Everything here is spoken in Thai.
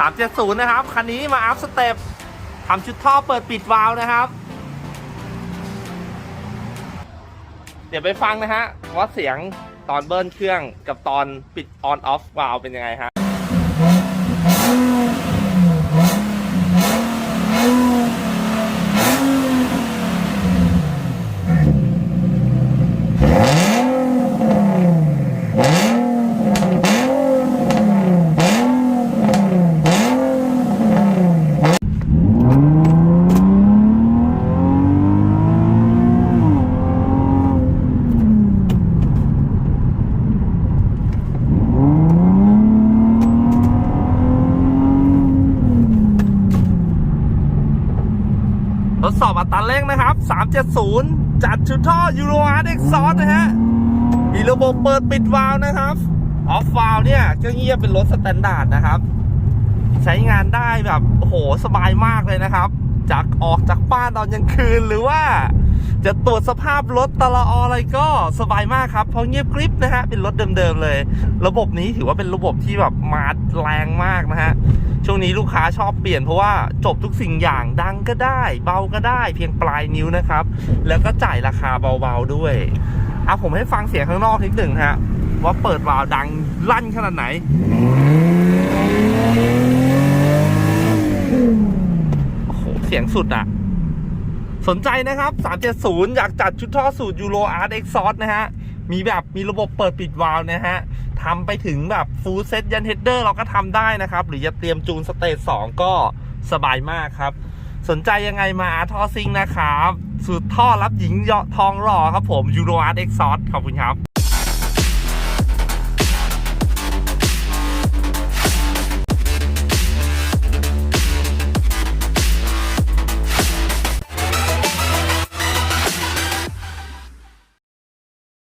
370 นะครับ คันนี้มาอัพสเต็ปทำชุดท่อเปิดปิดวาล์วนะครับ เดี๋ยวไปฟังนะฮะว่าเสียงตอนเบิ้ลเครื่องกับตอนปิดออนออฟวาล์วเป็นยังไงฮะ ทดสอบอัตราเร่งนะครับ 370 จัดชุดท่อยูโรอาร์เอ็กซอสนะฮะ มีระบบเปิดปิดวาล์วนะครับ ออฟวาล์วเนี่ยก็เงียบเป็นรถสแตนดาร์ดนะครับ ใช้งานได้แบบโหสบายมากเลยนะครับ จากออกจากบ้านตอนยังคืนหรือว่า จะตรวจสภาพรถตลออะไรก็สบายมากครับ เพราะเงียบกริบนะฮะ เป็นรถเดิมๆเลย ระบบนี้ถือว่าเป็นระบบที่แบบมาแรงมากนะฮะ ช่วงนี้ลูกค้าชอบเปลี่ยนเพราะว่าจบทุกสิ่งอย่างดังก็ได้ เบาก็ได้เพียงปลายนิ้วนะครับ แล้วก็จ่ายราคาเบาๆด้วยเอาผมให้ฟังเสียงข้างนอกนิดหนึ่งฮะว่าเปิดวาล์วดังลั่นขนาดไหนโอ้โหเสียงสุดอะ สนใจนะครับ 370 อยากจัดชุดท่อสูตรยูโรอาร์ตเอ็กซอนะฮะ มีแบบมีระบบเปิดปิดวาล์วนะฮะทำไปถึงแบบฟูลเซตยันเฮดเดอร์เราก็ทำได้นะครับ หรือจะเตรียมจูนสเตจ2ก็สบายมากครับ สนใจยังไงมาอาร์ทอซิงนะครับ สูตรท่อรับหญิงเหยาะทองหล่อครับผมยูโรอาร์ตเอ็กซอขอบคุณครับ